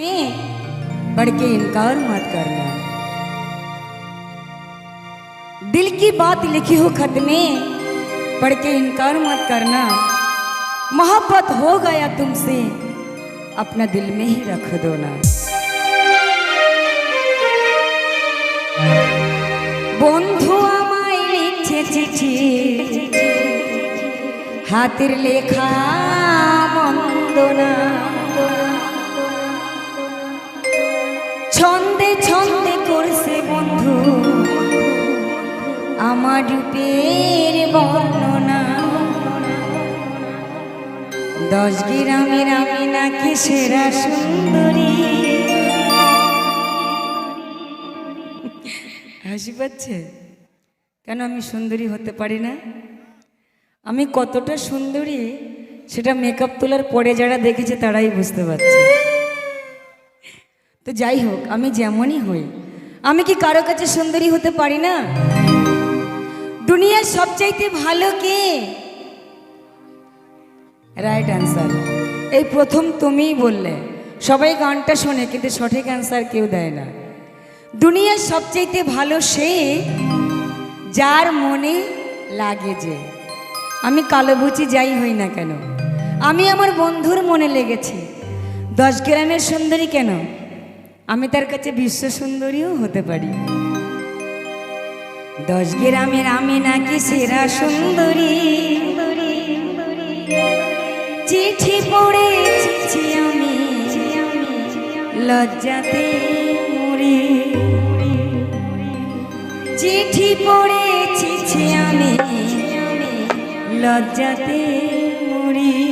में बढ़ के इनकार मत करना दिल की बात लिखी हो खत में पढ़ के इनकार मत करना मोहब्बत हो गया तुमसे अपना दिल में ही रख दो ना বন্ধু আমায় লিখছে চিঠি হাতের লেখা বন্দনা ছন্দে ছন্দে করছে বন্ধু। আমার রূপের বর্ণনা। দশ গ্রামের আমি নাকি সেরা সুন্দরী। হাসি পাচ্ছে? কেন আমি সুন্দরী হতে পারি না? আমি কতটা সুন্দরী, সেটা মেকআপ তোলার পরে যারা দেখেছে তারাই বুঝতে পারছে। তো যাই হোক, আমি যেমনই হই। আমি কি কারও কাছে সুন্দরী হতে পারি না? দুনিয়ার সবচাইতে ভালো কে? রাইট অ্যান্সার এই প্রথম তুমিই বললে। সবাই গানটা শোনে, কিন্তু সঠিক অ্যান্সার কেউ দেয় না। দুনিয়ার সবচাইতে ভালো সে যার মনে লাগে যে। আমি কালো বুচি যাই হই না কেন? আমি আমার বন্ধুর মনে লেগেছি। দশ গ্রামের সুন্দরী কেন? আমি তার কাছে বিশ্ব সুন্দরীও হতে পারি। দশ গ্রামের আমি নাকি সেরা সুন্দরী। চিঠি পড়ে চিঠি আমি, লজ্জাতে মরি চিঠি পড়ে চিঠি আমি, লজ্জাতে মরি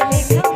লেখা